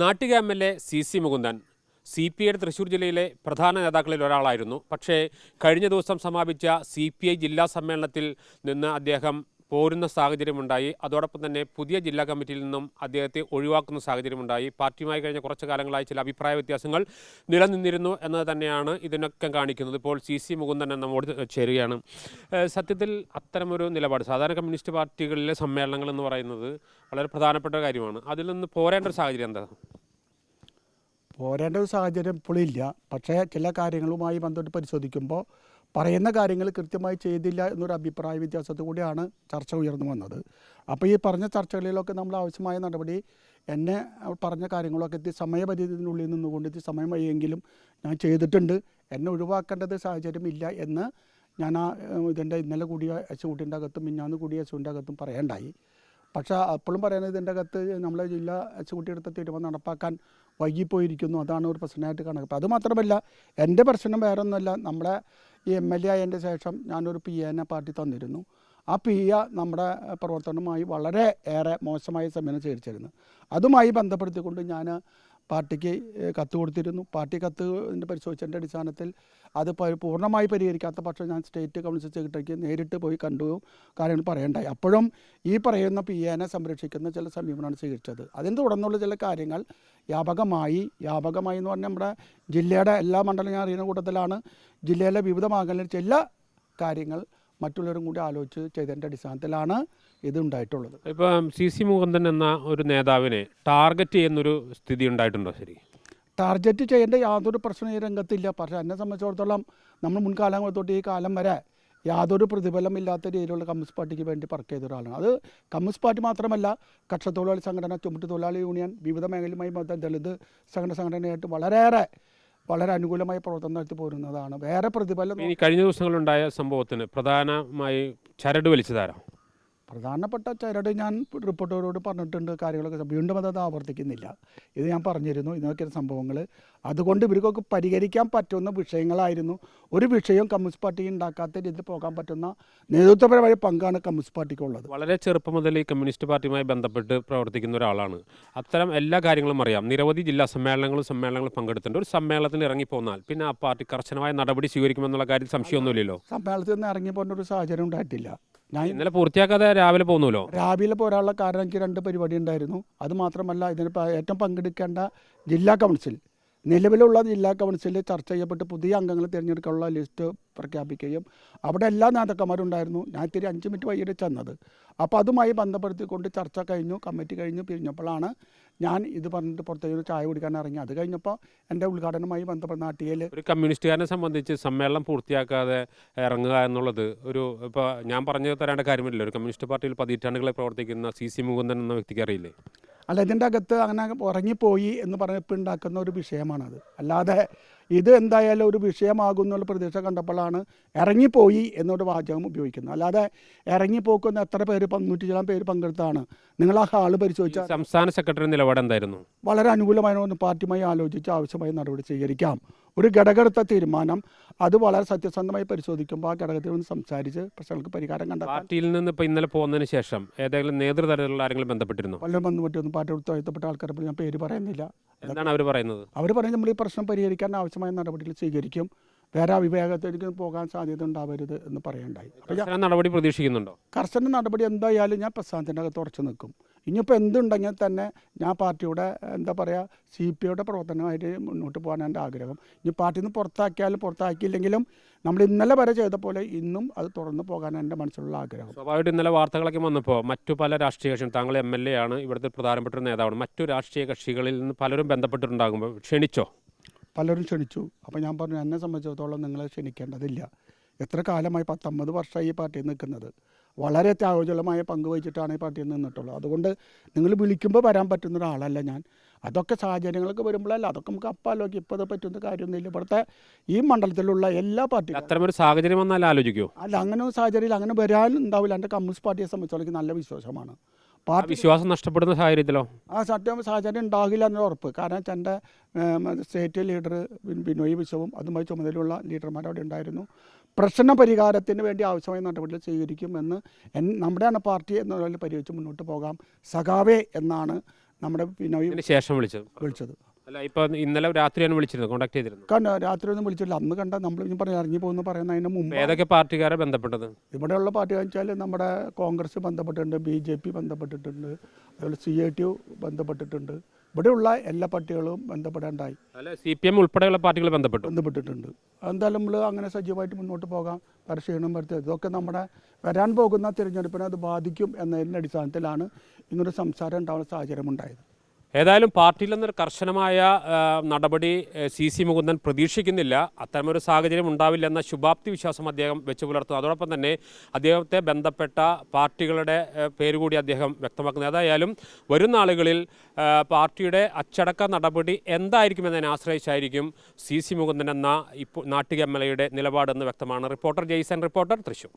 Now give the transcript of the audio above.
Nattika M L A C C Mukundan. C P ഐയുടെ തൃശ്ശൂർ ജില്ലയിലെ പ്രധാന നേതാക്കളിൽ ഒരാളായിരുന്നു. പക്ഷേ കഴിഞ്ഞ ദിവസം സമാപിച്ച സി പി ഐ ജില്ലാ സമ്മേളനത്തിൽ നിന്ന് അദ്ദേഹം പോരുന്ന സാഹചര്യമുണ്ടായി. അതോടൊപ്പം തന്നെ പുതിയ ജില്ലാ കമ്മിറ്റിയിൽ നിന്നും അദ്ദേഹത്തെ ഒഴിവാക്കുന്ന സാഹചര്യമുണ്ടായി. പാർട്ടിയുമായി കഴിഞ്ഞ കുറച്ച് കാലങ്ങളായി ചില അഭിപ്രായ വ്യത്യാസങ്ങൾ നിലനിന്നിരുന്നു എന്നത് തന്നെയാണ് ഇതിനൊക്കെ കാണിക്കുന്നത്. ഇപ്പോൾ സി സി മുകുന്ദൻ നമ്മോട് ചേരുകയാണ്. സത്യത്തിൽ അത്തരമൊരു നിലപാട് സാധാരണ കമ്മ്യൂണിസ്റ്റ് പാർട്ടികളിലെ സമ്മേളനങ്ങൾ എന്ന് പറയുന്നത് വളരെ പ്രധാനപ്പെട്ട കാര്യമാണ്. അതിൽ നിന്ന് പോരേണ്ട ഒരു സാഹചര്യം എന്താ? പോരേണ്ട ഒരു സാഹചര്യം ഇപ്പോഴില്ല പക്ഷേ ചില കാര്യങ്ങളുമായി ബന്ധപ്പെട്ട് പരിശോധിക്കുമ്പോൾ പറയുന്ന കാര്യങ്ങൾ കൃത്യമായി ചെയ്തില്ല എന്നൊരു അഭിപ്രായ വ്യത്യാസത്തിൽ കൂടിയാണ് ചർച്ച ഉയർന്നു വന്നത്. അപ്പോൾ ഈ പറഞ്ഞ ചർച്ചകളിലൊക്കെ നമ്മൾ ആവശ്യമായ നടപടി എന്നെ പറഞ്ഞ കാര്യങ്ങളൊക്കെ എത്തി സമയപരിധിനുള്ളിൽ നിന്നുകൊണ്ട് എത്തി സമയമായെങ്കിലും ഞാൻ ചെയ്തിട്ടുണ്ട്. എന്നെ ഒഴിവാക്കേണ്ടത് സാഹചര്യമില്ല എന്ന് ഞാൻ ആ ഇതിന്റെ ഇന്നലെ കൂടിയ എച്ചുകൂട്ടിന്റെ അകത്തും മിന്നാന്ന് കൂടിയ എച്ചുവിന്റെ അകത്തും പറയണ്ടായി. പക്ഷേ അപ്പോഴും പറയുന്നത് ഇതിന്റെ അകത്ത് നമ്മളെ ജില്ലാ എച്ചുകുട്ടി തീരുമാനം നടപ്പാക്കാൻ വൈകിപ്പോയിരിക്കുന്നു. അതാണ് ഒരു പ്രശ്നമായിട്ട് കണക്ക് അത് മാത്രമല്ല എന്റെ പ്രശ്നം വേറെ ഒന്നുമല്ല നമ്മുടെ ഈ എം എൽ എ ആയതിന്റെ ശേഷം ഞാനൊരു പി എനെ പാർട്ടി തന്നിരുന്നു. ആ പി എ നമ്മുടെ പ്രവർത്തനവുമായി വളരെ ഏറെ മോശമായ സമയം സ്വീകരിച്ചിരുന്നു. അതുമായി ബന്ധപ്പെടുത്തിക്കൊണ്ട് ഞാൻ പാർട്ടിക്ക് കത്ത് കൊടുത്തിരുന്നു. പാർട്ടി കത്ത് പരിശോധിച്ചതിന്റെ അടിസ്ഥാനത്തിൽ അത് പൂർണമായി പരിഹരിക്കാത്ത പക്ഷം ഞാൻ സ്റ്റേറ്റ് കൗൺസിൽ സെക്രട്ടറിക്ക് നേരിട്ട് പോയി കണ്ടു കാര്യങ്ങൾ പറയേണ്ടായി. അപ്പോഴും ഈ പറയുന്ന പി എനെ സംരക്ഷിക്കുന്ന ചില സമീപനമാണ് സ്വീകരിച്ചത്. അതിന് തുടർന്നുള്ള ചില കാര്യങ്ങൾ വ്യാപകമായി വ്യാപകമായി എന്ന് പറഞ്ഞാൽ നമ്മുടെ ജില്ലയുടെ എല്ലാ മണ്ഡലം ഞാൻ അറിയുന്ന കൂട്ടത്തിലാണ് ജില്ലയിലെ വിവിധ ഭാഗങ്ങളിൽ ചില കാര്യങ്ങൾ മറ്റുള്ളവരും കൂടി ആലോചിച്ച് ചെയ്തതിന്റെ അടിസ്ഥാനത്തിലാണ് ഇത് ഉണ്ടായിട്ടുള്ളത് ഇപ്പം സി സി മുകുന്ദൻ എന്ന ഒരു നേതാവിനെ ടാർഗറ്റ് ചെയ്യുന്നൊരു സ്ഥിതി ഉണ്ടായിട്ടുണ്ടോ ശരി? ടാർഗറ്റ് ചെയ്യേണ്ട യാതൊരു പ്രശ്നവും ഈ രംഗത്തില്ല. പക്ഷേ എന്നെ സംബന്ധിച്ചിടത്തോളം നമ്മൾ മുൻകാലങ്ങൾ തൊട്ട് ഈ കാലം വരെ യാതൊരു പ്രതിഫലമില്ലാത്ത രീതിയിലുള്ള കമ്മ്യൂണിസ്റ്റ് പാർട്ടിക്ക് വേണ്ടി പർക്ക് ചെയ്ത ഒരാളാണ്. അത് കമ്മ്യൂണിസ്റ്റ് പാർട്ടി മാത്രമല്ല കക്ഷ തൊഴിലാളി സംഘടന ചുമട്ട് തൊഴിലാളി യൂണിയൻ വിവിധ മേഖലയുമായി ബന്ധം ദളിത് സംഘടന സംഘടനയായിട്ട് വളരെയേറെ വളരെ അനുകൂലമായി പ്രവർത്തനം നടത്തി പോരുന്നതാണ്. വേറെ പ്രതിഫലം കഴിഞ്ഞ ദിവസങ്ങളിലുണ്ടായ സംഭവത്തിന് പ്രധാനമായി ചരട് വലിച്ചതാരോ? പ്രധാനപ്പെട്ട ചരട് ഞാൻ റിപ്പോർട്ടറോട് പറഞ്ഞിട്ടുണ്ട് കാര്യങ്ങളൊക്കെ. വീണ്ടും അത് ആവർത്തിക്കുന്നില്ല. ഇത് ഞാൻ പറഞ്ഞിരുന്നു. ഇതൊക്കെ സംഭവങ്ങൾ അതുകൊണ്ട് ഇവർക്കൊക്കെ പരിഹരിക്കാൻ പറ്റുന്ന വിഷയങ്ങളായിരുന്നു. ഒരു വിഷയം കമ്മ്യൂണിസ്റ്റ് പാർട്ടി ഉണ്ടാക്കാത്ത രീതിയിൽ പോകാൻ പറ്റുന്ന നേതൃത്വപരമായ പങ്കാണ് കമ്മ്യൂണിസ്റ്റ് പാർട്ടിക്കുള്ളത്. വളരെ ചെറുപ്പം മുതൽ ഈ കമ്മ്യൂണിസ്റ്റ് പാർട്ടിയുമായി ബന്ധപ്പെട്ട് പ്രവർത്തിക്കുന്ന ഒരാളാണ്. അത്തരം എല്ലാ കാര്യങ്ങളും അറിയാം. നിരവധി ജില്ലാ സമ്മേളനങ്ങളും സമ്മേളനങ്ങളും പങ്കെടുത്തിട്ടുണ്ട്. ഒരു സമ്മേളനത്തിന് ഇറങ്ങിപ്പോന്നാൽ പിന്നെ ആ പാർട്ടി കർശനമായ നടപടി സ്വീകരിക്കുമെന്നുള്ള കാര്യത്തിൽ സംശയമൊന്നുമില്ലല്ലോ? സമ്മേളനത്തിൽ നിന്ന് ഇറങ്ങി പോകുന്ന ഒരു സാഹചര്യം ഉണ്ടായിട്ടില്ല. ഇന്നലെ പൂർത്തിയാക്കാതെ രാവിലെ പോകുന്നല്ലോ രാവിലെ പോരാനുള്ള കാരണം എനിക്ക് രണ്ട് പരിപാടി ഉണ്ടായിരുന്നു. അത് മാത്രമല്ല ഇതിന് ഏറ്റവും പങ്കെടുക്കേണ്ട ജില്ലാ കൗൺസിൽ. നിലവിലുള്ള ജില്ലാ കൗൺസിലിൽ ചർച്ച ചെയ്യപ്പെട്ട് പുതിയ അംഗങ്ങളെ തിരഞ്ഞെടുക്കാനുള്ള ലിസ്റ്റ് പ്രഖ്യാപിക്കുകയും അവിടെ എല്ലാ നേതാക്കന്മാരും ഉണ്ടായിരുന്നു ഞാൻ ഇത്തിരി അഞ്ച് മിനിറ്റ് വൈകിട്ട് ചെന്നത്. അപ്പോൾ അതുമായി ബന്ധപ്പെടുത്തിക്കൊണ്ട് ചർച്ച കഴിഞ്ഞു കമ്മിറ്റി കഴിഞ്ഞു പിരിഞ്ഞപ്പോഴാണ് ഞാൻ ഇത് പറഞ്ഞിട്ട് പുറത്തേക്ക് ചായ കുടിക്കാൻ ഇറങ്ങി. അത് കഴിഞ്ഞപ്പോൾ എന്റെ ഉദ്ഘാടനവുമായി ബന്ധപ്പെട്ട നാട്ടിയിൽ ഒരു കമ്മ്യൂണിസ്റ്റുകാരനെ സംബന്ധിച്ച് സമ്മേളനം പൂർത്തിയാക്കാതെ ഇറങ്ങുക എന്നുള്ളത് ഒരു ഇപ്പോൾ ഞാൻ പറഞ്ഞു തരേണ്ട കാര്യമില്ല ഒരു കമ്മ്യൂണിസ്റ്റ് പാർട്ടിയിൽ പതിറ്റാണ്ടുകളെ പ്രവർത്തിക്കുന്ന സി സി മുകുന്ദൻ എന്ന വ്യക്തിക്ക് അറിയില്ലേ? അല്ല ഇതിന്റെ അകത്ത് അങ്ങനെ ഉറങ്ങിപ്പോയി എന്ന് പറഞ്ഞപ്പോൾ ഉണ്ടാക്കുന്ന ഒരു വിഷയമാണത്. അല്ലാതെ ഇത് എന്തായാലും ഒരു വിഷയമാകുന്നുള്ള പ്രതീക്ഷ കണ്ടപ്പോഴാണ് ഇറങ്ങിപ്പോയി എന്നൊരു വാചകം ഉപയോഗിക്കുന്നത്. അല്ലാതെ ഇറങ്ങിപ്പോക്കുന്ന എത്ര പേര് നൂറ്റി ചില പേര് പങ്കെടുത്താണ്. നിങ്ങൾ ആ ഹാൾ പരിശോധിച്ച സംസ്ഥാന സെക്രട്ടറി നിലപാട് എന്തായിരുന്നു? വളരെ അനുകൂലമായ പാർട്ടിയുമായി ആലോചിച്ച് ആവശ്യമായ നടപടി സ്വീകരിക്കാം. ഒരു ഘടകെടുത്ത തീരുമാനം അത് വളരെ സത്യസന്ധമായി പരിശോധിക്കുമ്പോൾ ആ ഘടകത്തിൽ ഒന്ന് സംസാരിച്ച് പ്രശ്നങ്ങൾക്ക് പരിഹാരം കണ്ട പാർട്ടിയിൽ നിന്ന് ഇപ്പോൾ ഇന്നലെ പോകുന്നതിന് ശേഷം ഏതെങ്കിലും നേതൃതലത്തിലുള്ള ആരെങ്കിലും ബന്ധപ്പെട്ടിരുന്നു? പലരും ബന്ധപ്പെട്ടിരുന്നു പാർട്ടി ഉത്തരവാദിത്തപ്പെട്ട ആൾക്കാരെ ഞാൻ പേര് പറയുന്നില്ല. എന്താണ് അവർ പറയുന്നത്? അവർ പറയുന്നത് നമ്മൾ ഈ പ്രശ്നം പരിഹരിക്കാൻ ആവശ്യമായ നടപടികൾ സ്വീകരിക്കും. വേറെ അവിവേകത്തിലേക്ക് പോകാൻ സാധ്യത ഉണ്ടാവരുത് എന്ന് പറയണ്ടായി. നടപടി പ്രതീക്ഷിക്കുന്നുണ്ടോ? കർശന നടപടി എന്തായാലും ഞാൻ പ്രസ്ഥാനത്തിന്റെ അകത്ത് ഉറച്ചു നിൽക്കും. ഇനിയിപ്പോൾ എന്തുണ്ടെങ്കിൽ തന്നെ ഞാൻ പാർട്ടിയുടെ എന്താ പറയുക സി പി ഐയുടെ പ്രവർത്തനമായിട്ട് മുന്നോട്ട് പോകാനാണ് എന്റെ ആഗ്രഹം. ഇനി പാർട്ടിയിൽ നിന്ന് പുറത്താക്കിയാലും പുറത്താക്കിയില്ലെങ്കിലും നമ്മൾ ഇന്നലെ വരെ ചെയ്ത പോലെ ഇന്നും അത് തുടർന്ന് പോകാനാണ് എന്റെ മനസ്സിലുള്ള ആഗ്രഹം. സ്വാഭാവികമായിട്ട് ഇന്നലെ വാർത്തകളൊക്കെ വന്നപ്പോൾ മറ്റു പല രാഷ്ട്രീയ കക്ഷികൾ താങ്കൾ എം എൽ എ ആണ് ഇവിടുത്തെ പ്രധാനപ്പെട്ട ഒരു നേതാവാണ് മറ്റു രാഷ്ട്രീയ കക്ഷികളിൽ നിന്ന് പലരും ബന്ധപ്പെട്ടിട്ടുണ്ടാകുമ്പോൾ ക്ഷണിച്ചോ? പലരും ക്ഷണിച്ചു. അപ്പോൾ ഞാൻ പറഞ്ഞു എന്നെ സംബന്ധിച്ചിടത്തോളം നിങ്ങളെ ക്ഷണിക്കേണ്ടതില്ല. എത്ര കാലമായി പത്തൊമ്പത് വർഷമായി ഈ പാർട്ടി നിൽക്കുന്നത്? വളരെ ത്യാഗോജ്വലമായ പങ്ക് വഹിച്ചിട്ടാണ് ഈ പാർട്ടിയിൽ നിന്നിട്ടുള്ളത്. അതുകൊണ്ട് നിങ്ങൾ വിളിക്കുമ്പോൾ വരാൻ പറ്റുന്ന ഒരാളല്ല ഞാൻ. അതൊക്കെ സാഹചര്യങ്ങളൊക്കെ വരുമ്പോഴല്ല അതൊക്കെ നമുക്ക് അപ്പാലോക്കി ഇപ്പോൾ അത് പറ്റുന്ന കാര്യമൊന്നുമില്ല. ഇവിടുത്തെ ഈ മണ്ഡലത്തിലുള്ള എല്ലാ പാർട്ടിയും അത്തരമൊരു സാഹചര്യം വന്നാൽ ആലോചിക്കുമോ അല്ല അങ്ങനെ ഒരു സാഹചര്യത്തിൽ അങ്ങനെ വരാനും ഉണ്ടാവില്ല. എന്റെ കമ്മ്യൂണിസ്റ്റ് പാർട്ടിയെ സംബന്ധിച്ചോളം നല്ല വിശ്വാസമാണ്. പാർട്ടി വിശ്വാസം നഷ്ടപ്പെടുന്ന സാഹചര്യത്തിലോ? ആ സത്യം സാഹചര്യം ഉണ്ടാകില്ല എന്നൊരു ഉറപ്പ്. കാരണം എന്റെ സ്റ്റേറ്റ് ലീഡർ ബിനോയ് വിശ്വവും അതുമായി ചുമതലയുള്ള ലീഡർമാർ അവിടെ ഉണ്ടായിരുന്നു. പ്രശ്ന പരിഹാരത്തിന് വേണ്ടി ആവശ്യമായ നടപടികൾ സ്വീകരിക്കുമെന്ന് എൻ നമ്മുടെയാണ് പാർട്ടി എന്നുള്ള പരിഹരിച്ച് മുന്നോട്ട് പോകാം. സഖാവേ എന്നാണ് നമ്മുടെ ബിനോയ് ശേഷം വിളിച്ചത്. വിളിച്ചത്. അല്ല ഇപ്പൊ ഇന്നലെ രാത്രിയാണ് വിളിച്ചിരുന്നത് കോൺടാക്ട് ചെയ്തിരുന്നു കണ്ട രാത്രി ഒന്നും വിളിച്ചില്ല അന്ന് കണ്ട നമ്മൾ ഇനി പറഞ്ഞ ഇറങ്ങി പോകുന്നു പറയുന്നതിന് മുമ്പ് ഇപ്പൊ ഏതൊക്കെ പാർട്ടിക്കാരെ ബന്ധപ്പെട്ടത്? ഇവിടെയുള്ള പാർട്ടി വെച്ചാൽ നമ്മുടെ കോൺഗ്രസ് ബന്ധപ്പെട്ടിട്ടുണ്ട് ബി ജെ പി ബന്ധപ്പെട്ടിട്ടുണ്ട് അതുപോലെ സി ഐ ടി ബന്ധപ്പെട്ടിട്ടുണ്ട്. ഇവിടെയുള്ള എല്ലാ പാർട്ടികളും ബന്ധപ്പെടേണ്ടായി. അല്ല സി പി എം ഉൾപ്പെടെയുള്ള പാർട്ടികൾ ബന്ധപ്പെട്ടു. ബന്ധപ്പെട്ടിട്ടുണ്ട്. എന്തായാലും നമ്മൾ അങ്ങനെ സജീവമായിട്ട് മുന്നോട്ട് പോകാം പരിശീലനം വരുത്തുക. ഇതൊക്കെ നമ്മുടെ വരാൻ പോകുന്ന തിരഞ്ഞെടുപ്പിനെ അത് ബാധിക്കും എന്നതിന്റെ അടിസ്ഥാനത്തിലാണ് ഇങ്ങനൊരു സംസാരം ഉണ്ടാവുന്ന സാഹചര്യം ഉണ്ടായത് ഏതായാലും പാർട്ടിയിൽ നിന്നൊരു കർശനമായ നടപടി സി സി മുകുന്ദൻ പ്രതീക്ഷിക്കുന്നില്ല. അത്തരമൊരു സാഹചര്യം ഉണ്ടാവില്ലെന്ന ശുഭാപ്തി വിശ്വാസം അദ്ദേഹം വെച്ച് പുലർത്തുന്നു. അതോടൊപ്പം തന്നെ അദ്ദേഹത്തെ ബന്ധപ്പെട്ട പാർട്ടികളുടെ പേരുകൂടി പേര് കൂടി അദ്ദേഹം വ്യക്തമാക്കുന്നു. ഏതായാലും വരും നാളുകളിൽ പാർട്ടിയുടെ അച്ചടക്ക നടപടി എന്തായിരിക്കും എന്നതിനെ ആശ്രയിച്ചായിരിക്കും സി സി മുകുന്ദൻ എന്ന ഇപ്പോൾ നാട്ടിക എം എൽ എയുടെ നിലപാടെന്ന് വ്യക്തമാണ് റിപ്പോർട്ടർ ജയ്സൻ റിപ്പോർട്ടർ തൃശൂർ.